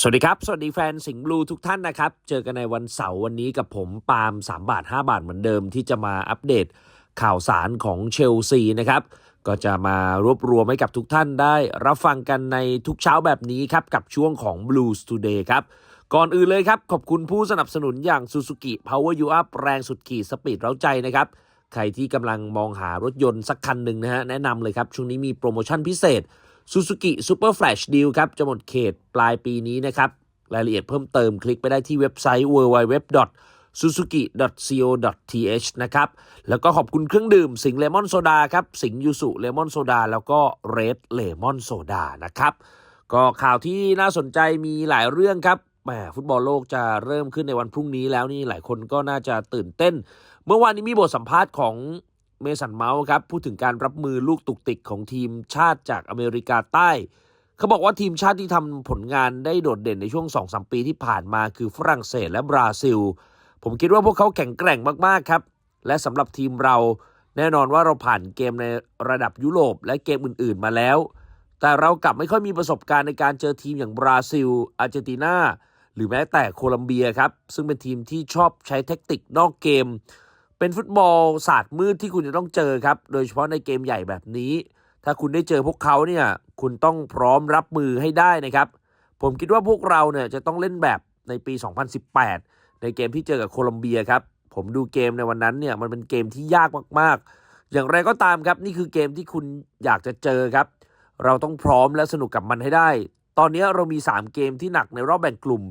สวัสดีครับ สวัสดีแฟนสิงห์บลูทุกท่านนะครับ เจอกันในวันเสาร์วันนี้กับผมปาล์ม3 บาท 5 บาทเหมือนเดิมที่จะมาอัปเดตข่าวสารของเชลซีนะครับ ก็จะมารวบรวมให้กับทุกท่านได้รับฟังกันในทุกเช้าแบบนี้ครับ กับช่วงของ Blues Today ครับ ก่อนอื่นเลยครับ ขอบคุณผู้สนับสนุนอย่าง Suzuki Power You Up แรงสุดขีดสปีดเร้าใจนะครับ ใครที่กำลังมองหารถยนต์สักคันหนึ่งนะฮะแนะนำเลยครับช่วงนี้มีโปรโมชั่นพิเศษ Suzuki Super Flash Deal ครับจะหมดเขตปลายปีนี้นะครับ รายละเอียดเพิ่มเติมคลิกไปได้ที่เว็บไซต์ www.suzuki.co.th นะครับ แล้วก็ขอบคุณเครื่องดื่ม สิงเลมอนโซดาครับ สิงยูสุเลมอนโซดาแล้วก็เรดเลมอนโซดานะครับ ก็ข่าวที่น่าสนใจมีหลายเรื่องครับแหมฟุตบอลโลกจะเริ่มขึ้นในวันพรุ่งนี้แล้วนี่หลายคนก็น่าจะตื่นเต้น เมื่อวานนี้มีบทสัมภาษณ์ของ เมสันเมาส์ครับพูดถึงการรับมือลูกตุกติกของทีมชาติจากอเมริกาใต้ เขาบอกว่าทีมชาติที่ทำผลงานได้โดดเด่นในช่วง 2-3 ปีที่ผ่านมาคือฝรั่งเศสและบราซิล ผมคิดว่าพวกเขาแข็งแกร่งมากๆครับ และสำหรับทีมเราแน่นอนว่าเราผ่านเกมในระดับยุโรปและเกมอื่นๆมาแล้ว แต่เรากลับไม่ค่อยมีประสบการณ์ในการเจอทีมอย่างบราซิล อาร์เจนตินาหรือแม้แต่โคลัมเบียครับ ซึ่งเป็นทีมที่ชอบใช้เทคนิคนอกเกม เป็นฟุตบอลศาสตร์มืดที่คุณจะต้องเจอครับ โดยเฉพาะในเกมใหญ่แบบนี้ ถ้าคุณได้เจอพวกเขาเนี่ย คุณต้องพร้อมรับมือให้ได้นะครับ ผมคิดว่าพวกเราเนี่ยจะต้องเล่นแบบในปี 2018 ในเกมที่เจอกับโคลอมเบียครับ ผมดูเกมในวันนั้นเนี่ยมันเป็นเกมที่ยากมากๆ อย่างไรก็ตามครับนี่คือเกมที่คุณอยากจะเจอครับ เราต้องพร้อมและสนุกกับมันให้ได้ ตอนนี้เรามี 3 เกมที่หนักในรอบแบ่งกลุ่ม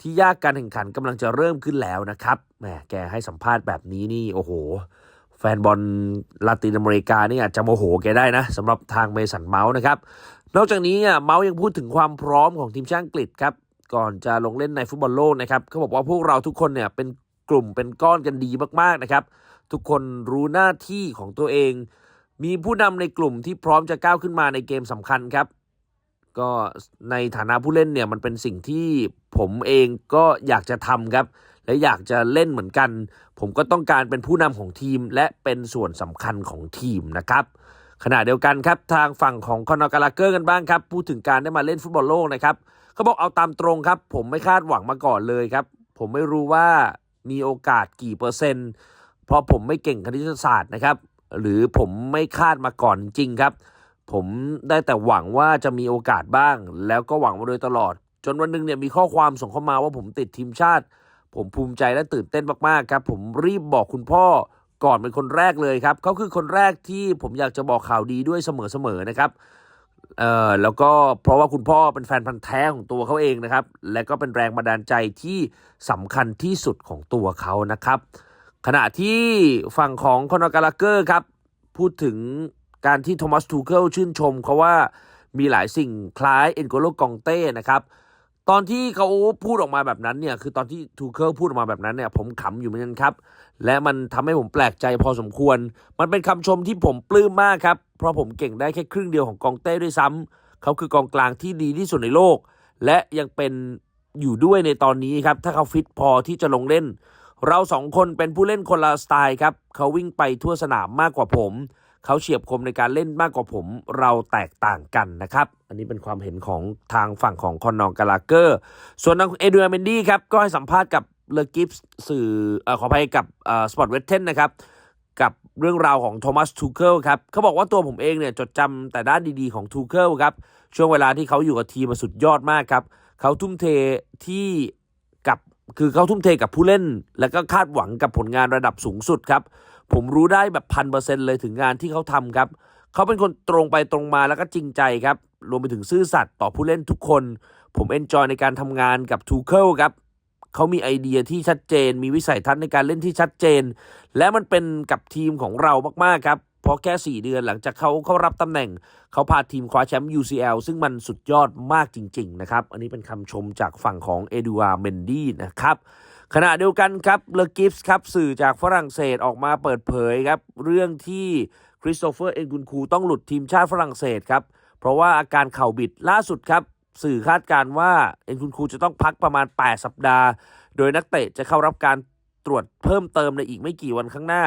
ที่ยากการแข่งขันกำลังจะเริ่มขึ้นแล้วนะครับแหมแกให้สัมภาษณ์แบบนี้นี่โอ้โห แฟนบอลลาตินอเมริกานี่อาจจะโมโหแกได้นะสำหรับทางเมสันเมาส์นะครับนอกจากนี้อะเมาส์ยังพูดถึงความพร้อมของทีมชาติอังกฤษครับก่อนจะลงเล่นในฟุตบอลโลกนะครับเขาบอกว่าพวกเราทุกคนเนี่ยเป็นกลุ่มเป็นก้อนกันดีมากๆนะครับ ทุกคนรู้หน้าที่ของตัวเอง มีผู้นำในกลุ่มที่พร้อมจะก้าวขึ้นมาในเกมสำคัญครับ ก็ในฐานะผู้เล่นเนี่ยมันเป็นสิ่งที่ผมเองก็อยากจะทำครับ และอยากจะเล่นเหมือนกัน ผมก็ต้องการเป็นผู้นำของทีม และเป็นส่วนสำคัญของทีมนะครับขณะเดียวกันครับทางฝั่งของคอนอกาลาเกอร์กันบ้างครับ พูดถึงการได้มาเล่นฟุตบอลโลกนะครับเขาบอกเอาตามตรงครับ ผมไม่คาดหวังมาก่อนเลยครับ ผมไม่รู้ว่ามีโอกาสกี่เปอร์เซ็นต์ เพราะผมไม่เก่งคณิตศาสตร์นะครับ หรือผมไม่คาดมาก่อนจริงครับ ผมได้แต่หวังว่าจะมีโอกาสบ้าง แล้วก็หวังมาโดยตลอด จนวันหนึงเนี่ยมีข้อความส่งเข้ามาว่าผมติดทีมชาติ ผมภูมิใจและตื่นเต้นมากๆครับ ผมรีบบอกคุณพ่อก่อนเป็นคนแรกเลยครับเขาคือคนแรกที่ผมอยากจะบอกข่าวดีด้วยเสมอๆนะครับเอ่อแล้วก็เพราะว่าคุณพ่อเป็นแฟนพันธ์แท้ของตัวเขาเองนะครับ และก็เป็นแรงบันดาลใจที่สำคัญที่สุดของตัวเขานะครับ ขณะที่ฝั่งของคอนอกาลาเกอร์ครับ พูดถึง การที่โทมัสทูเคิลชื่นชมเขาว่ามีหลายสิ่งคล้ายเอ็นโกโลกองเต้นะครับ ตอนที่เขาพูดออกมาแบบนั้นเนี่ยคือตอนที่ทูเคิลพูดออกมาแบบนั้นเนี่ยผมขำอยู่เหมือนกันครับ และมันทำให้ผมแปลกใจพอสมควร มันเป็นคำชมที่ผมปลื้มมากครับ เพราะผมเก่งได้แค่ครึ่งเดียวของกองเต้ด้วยซ้ำเขาคือกองกลางที่ดีที่สุดในโลก และยังเป็นอยู่ด้วยในตอนนี้ครับถ้าเขาฟิตพอที่จะลงเล่น เราสองคนเป็นผู้เล่นคนละสไตล์ครับเขาวิ่งไปทั่วสนามมากกว่าผม เขาเฉียบคมในการเล่นมากกว่าผมเราแตกต่างกันนะครับ อันนี้เป็นความเห็นของทางฝั่งของคอนนองกาลาเกอร์ ส่วนทางเอเดรียเมนดี้ครับ ก็ให้สัมภาษณ์กับเลกิฟส์สื่ออขออภัยกับสปอร์ตเวทเทนนะครับ กับเรื่องราวของโทมัสทูเคิลครับเขาบอกว่าตัวผมเองเนี่ยจดจำแต่ด้านดีๆของทูเคิลครับ ช่วงเวลาที่เขาอยู่กับทีมมาสุดยอดมากครับเขาทุ่มเทที่กับคือเขาทุ่มเทกับผู้เล่น แล้วก็คาดหวังกับผลงานระดับสูงสุดครับ ผมรู้ได้แบบพันเปอร์เซ็นเลยถึงงานที่เขาทำครับ เขาเป็นคนตรงไปตรงมาแล้วก็จริงใจครับ รวมไปถึงซื่อสัตย์ต่อผู้เล่นทุกคน ผมเอนจอยในการทำงานกับทูเคิลครับเขามีไอเดียที่ชัดเจน มีวิสัยทัศน์ในการเล่นที่ชัดเจน และมันเป็นกับทีมของเรามากๆครับเพราะแค่ 4 เดือนหลังจากเขาเข้ารับตำแหน่ง เขาพาทีมคว้าแชมป์ UCL ซึ่งมันสุดยอดมากจริง ๆ นะครับ อันนี้เป็นคำชมจากฝั่งของเอดูอาร์เมนดี้นะครับ ขณะเดียวกันครับเลกิฟส์ครับสื่อจากฝรั่งเศสออกมาเปิดเผยครับ เรื่องที่คริสโตเฟอร์เอ็นกุนคูต้องหลุดทีมชาติฝรั่งเศสครับ เพราะว่าอาการเข่าบิดล่าสุดครับ สื่อคาดการณ์ว่าเอ็นกุนคูจะต้องพักประมาณ 8 สัปดาห์ โดยนักเตะจะเข้ารับการตรวจเพิ่มเติมในอีกไม่กี่วันข้างหน้า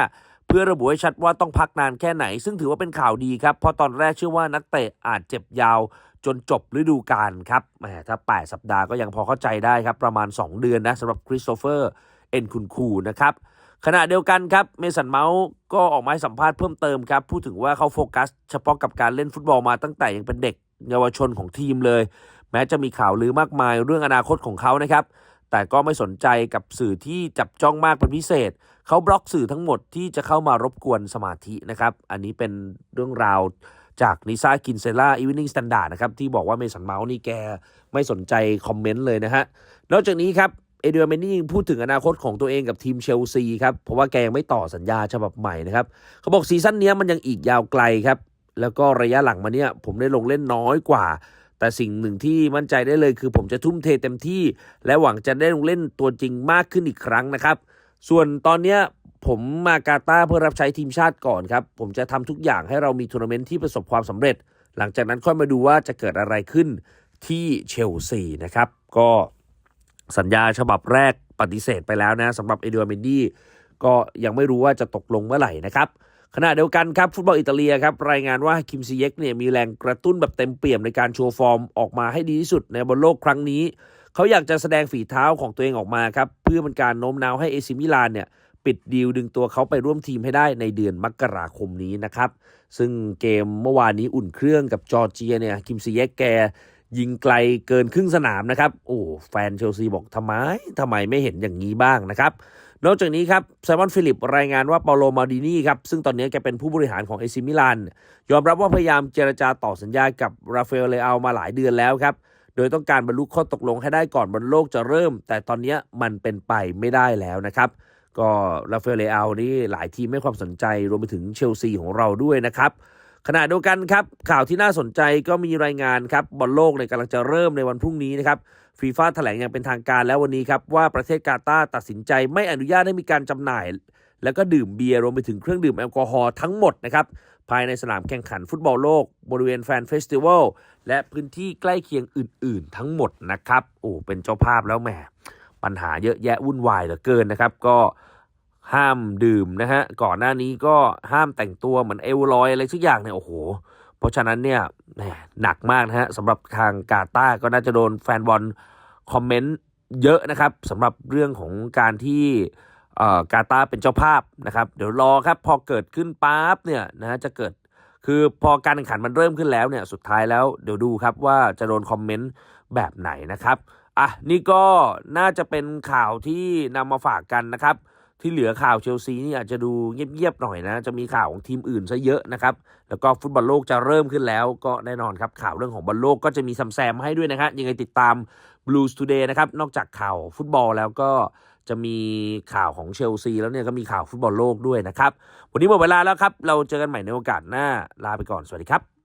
เพื่อระบุให้ชัดว่าต้องพักนานแค่ไหน ซึ่งถือว่าเป็นข่าวดีครับ เพราะตอนแรกเชื่อว่านักเตะอาจเจ็บยาวจนจบฤดูกาลครับแหมถ้า 8 สัปดาห์ก็ยังพอเข้าใจได้ครับ ประมาณ 2 เดือนนะสำหรับคริสโตเฟอร์เอ็นคุณคูนะครับขณะเดียวกันครับเมสันเมาส์ก็ออกมาสัมภาษณ์เพิ่มเติมครับ พูดถึงว่าเขาโฟกัส เฉพาะกับการเล่นฟุตบอลมาตั้งแต่ยังเป็นเด็กเยาวชนของทีมเลย แม้จะมีข่าวลือมากมายเรื่องอนาคตของเขานะครับ แต่ก็ไม่สนใจกับสื่อที่จับจ้องมากเป็นพิเศษ เขาบล็อกสื่อทั้งหมดที่จะเข้ามารบกวนสมาธินะครับ อันนี้เป็นเรื่องราวจากนิซากินเซล่าอีวินิ่งสแตนดาร์ดนะครับ ที่บอกว่าเมสันเมาส์นี่แกไม่สนใจคอมเมนต์เลยนะฮะ นอกจากนี้ครับ เอเดรียเมนนี่ยังพูดถึงอนาคตของตัวเองกับทีมเชลซีครับ เพราะว่าแกยังไม่ต่อสัญญาฉบับใหม่นะครับ เขาบอกซีซั่นนี้มันยังอีกยาวไกลครับ แล้วก็ระยะหลังมาเนี้ยผมได้ลงเล่นน้อยกว่า แต่สิ่งหนึ่งที่มั่นใจได้เลยคือผมจะทุ่มเทเต็มที่ และหวังจะได้ลงเล่นตัวจริงมากขึ้นอีกครั้งนะครับ ส่วนตอนนี้ผมมากาตาเพื่อรับใช้ทีมชาติก่อนครับ ผมจะทำทุกอย่างให้เรามีทัวร์นาเมนต์ที่ประสบความสำเร็จ หลังจากนั้นค่อยมาดูว่าจะเกิดอะไรขึ้นที่เชลซีนะครับ ก็สัญญาฉบับแรกปฏิเสธไปแล้วนะสำหรับเอเด a เมนดี้ก็ยังไม่รู้ว่าจะตกลงเมื่อไหร่นะครับ ขณะเดียวกันครับฟุตบอลอิตาเลียครับรายงานว่าคิมซีเยกเนี่ยมีแรงกระตุ้นแบบเต็มเปี่ยมในการโชว์ฟอร์มออกมาให้ดีที่สุดในบอลโลกครั้งนี้ เขาอยากจะแสดงฝีเท้าของตัวเองออกมาครับเพื่อเป็นการโน้มน้าวให้เอซิมิลานเนี่ยปิดดีลดึงตัวเขาไปร่วมทีมให้ได้ในเดือนมกราคมนี้นะครับซึ่งเกมเมื่อวานนี้อุ่นเครื่องกับจอร์เจียเนี่ยคิมซีเยกแกยิงไกลเกินครึ่งสนามนะครับ โอ้แฟนเชลซีบอกทำไมทำไมไม่เห็นอย่างนี้บ้างนะครับ นอกจากนี้ครับไซมอนฟิลิปรายงานว่าเปาโลมาดินีครับซึ่งตอนนี้แกเป็นผู้บริหารของเอซิมิลานยอมรับว่าพยายามเจรจาต่อสัญญากับราฟาเอลเลอามาหลายเดือนแล้วครับโดยต้องการบรรลุข้อตกลงให้ได้ก่อนบอลโลกจะเริ่ม แต่ตอนนี้มันเป็นไปไม่ได้แล้วนะครับก็ราฟาเอลเลอานี่หลายทีมให้ความสนใจรวมไปถึงเชลซีของเราด้วยนะครับขณะเดียวกันครับข่าวที่น่าสนใจก็มีรายงานครับบอลโลกเนี่ยกำลังจะเริ่มในวันพรุ่งนี้นะครับ ฟีฟ่าแถลงอย่างเป็นทางการแล้ววันนี้ครับว่าประเทศกาตาร์ตัดสินใจไม่อนุญาตให้มีการจำหน่าย แล้วก็ดื่มเบียร์รวมไปถึงเครื่องดื่มแอลกอฮอล์ทั้งหมดนะครับภายในสนามแข่งขันฟุตบอลโลก บริเวณแฟนเฟสติวัลและพื้นที่ใกล้เคียงอื่น ๆ ทั้งหมดนะครับโอ้เป็นเจ้าภาพแล้วแหมปัญหาเยอะแยะวุ่นวายเหลือเกินนะครับ ก็ห้ามดื่มนะฮะก่อนหน้านี้ก็ห้ามแต่งตัวเหมือนเอลลอยอะไรสักอย่างเนี่ยโอ้โห เพราะฉะนั้นเนี่ยหนักมากนะฮะสำหรับทางกาตาก็น่าจะโดนแฟนบอลคอมเมนต์เยอะนะครับสำหรับเรื่องของการที่กาตาเป็นเจ้าภาพนะครับ เดี๋ยวรอครับพอเกิดขึ้นปั๊บเนี่ยนะฮะจะเกิดคือพอการแข่งขันมันเริ่มขึ้นแล้วเนี่ยสุดท้ายแล้วเดี๋ยวดูครับว่าจะโดนคอมเมนต์แบบไหนนะครับอะนี่ก็น่าจะเป็นข่าวที่นำมาฝากกันนะครับ ที่เหลือข่าวเชลซีนี่อาจจะดูเงียบๆหน่อยนะ จะมีข่าวของทีมอื่นซะเยอะนะครับ แล้วก็ฟุตบอลโลกจะเริ่มขึ้นแล้วก็แน่นอนครับ ข่าวเรื่องของบอลโลกก็จะมีซัมแซมให้ด้วยนะครับยังไงติดตาม Blues Today นะครับ นอกจากข่าวฟุตบอลแล้วก็จะมีข่าวของเชลซีแล้วเนี่ยก็มีข่าวฟุตบอลโลกด้วยนะครับ วันนี้หมดเวลาแล้วครับ เราเจอกันใหม่ในโอกาสหน้าลาไปก่อนสวัสดีครับ